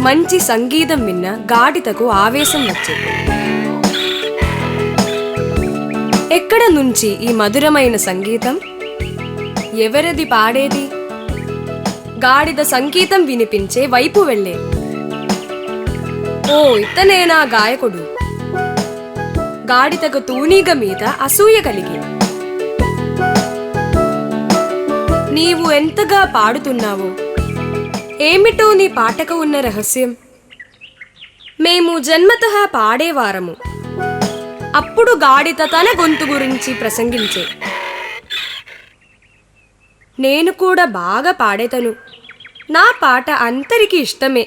మంచి సంగీతం విన్న గాడితకు ఆవేశం వచ్చింది. ఎక్కడ నుంచి ఈ మధురమైన సంగీతం? ఎవరిది పాడేది? గాడిద సంగీతం వినిపించే వైపు వెళ్ళే. ఓ ఇతనేనా గాయకుడు? గాడిదకు తూనీగ మీద అసూయ కలిగి. నీవు ఎంతగా పాడుతున్నావో? ఏమిటో నీ పాటకు ఉన్న రహస్యం? మేము జన్మత పాడేవారము. అప్పుడు గాడిత తన గొంతు గురించి ప్రసంగించే. నేను కూడా బాగా పాడేతను. నా పాట అందరికీ ఇష్టమే.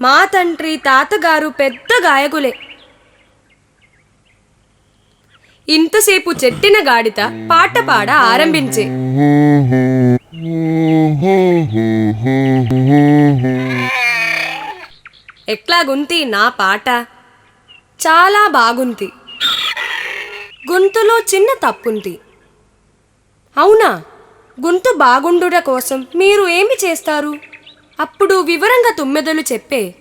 మా తండ్రి తాతగారు పెద్ద గాయకులే. ఇంతసేపు చెట్టిన గాడిత పాట పాడ ఆరంభించే. ఎట్లాగుంది నా పాట? చాలా బాగుంది. గొంతులో చిన్న తప్పుంది. అవునా? గొంతు బాగుండుట కోసం మీరు ఏమి చేస్తారు? అప్పుడు వివరంగా తుమ్మెదలు చెప్పే.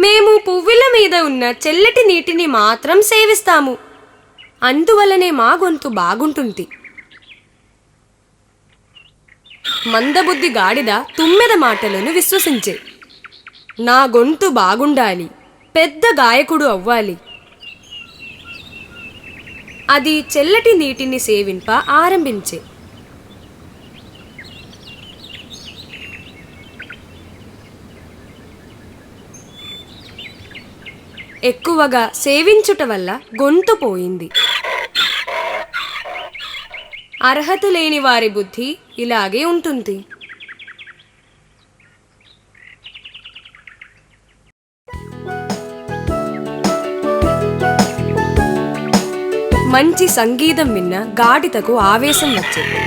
మేము పువ్వుల మీద ఉన్న చెల్లటి నీటిని మాత్రం సేవిస్తాము. అందువలనే మా గొంతు బాగుంటుంది. మందబుద్ధి గాడిద తుమ్మెద మాటలను విశ్వసించే. నా గొంతు బాగుండాలి పెద్ద గాయకుడు అవ్వాలి. అది చెల్లటి నీటిని సేవింప ఆరంభించే. ఎక్కువగా సేవించుట వల్ల గొంతు పోయింది. అర్హత లేని వారి బుద్ధి ఇలాగే ఉంటుంది. మంచి సంగీతం విన్న గాడితకు ఆవేశం వచ్చింది.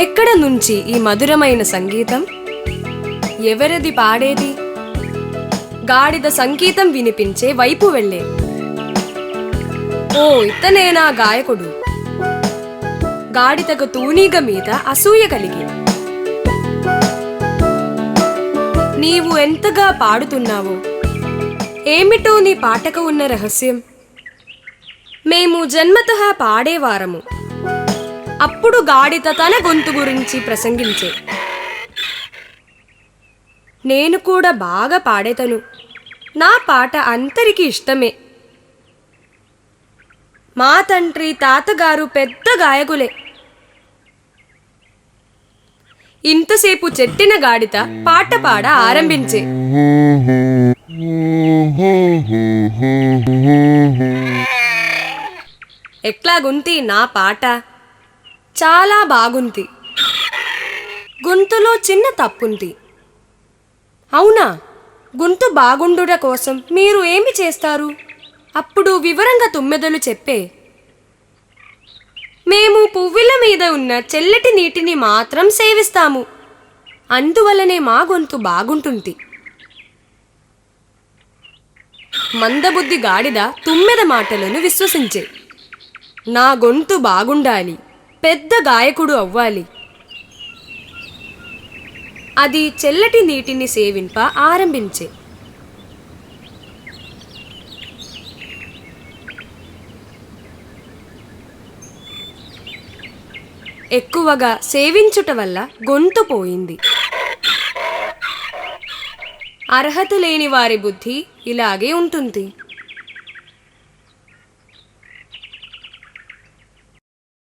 ఎక్కడ నుంచి ఈ మధురమైన సంగీతం? ఎవరిది పాడేది? గాడిద సంగీతం వినిపించే వైపు వెళ్ళే ఓ ఇతనేనా గాయకుడు? గాడితకు తూనీగ మీద అసూయ కలిగి. నీవు ఎంతగా పాడుతున్నావు? ఏమిటో నీ పాటకు ఉన్న రహస్యం? మేము జన్మతః పాడేవారము. అప్పుడు గాడిత తన గొంతు గురించి ప్రసంగించే. నేను కూడా బాగా పాడేతను. నా పాట అందరికీ ఇష్టమే. మా తండ్రి తాతగారు పెద్ద గాయకులే. ఇంతసేపు చెట్టిన గాడిత పాట పాడ ఆరంభించే. ఎట్లాగుంది నా పాట? చాలా బాగుంది. గొంతులో చిన్న తప్పుంది. అవునా? గొంతు బాగుండుట కోసం మీరు ఏమి చేస్తారు? అప్పుడు వివరంగా తుమ్మెదలు చెప్పే మేము పువ్వుల మీద ఉన్న చెల్లటి నీటిని మాత్రం సేవిస్తాము. అందువలనే మా గొంతు బాగుంటుంది. మందబుద్ధి గాడిద తుమ్మెద మాటలను విశ్వసించే నా గొంతు బాగుండాలి పెద్ద గాయకుడు అవ్వాలి. అది చెల్లటి నీటిని సేవింప ఆరంభించే. ఎక్కువగా సేవించుట వల్ల గొంతు పోయింది. అర్హత లేని వారి బుద్ధి ఇలాగే ఉంటుంది.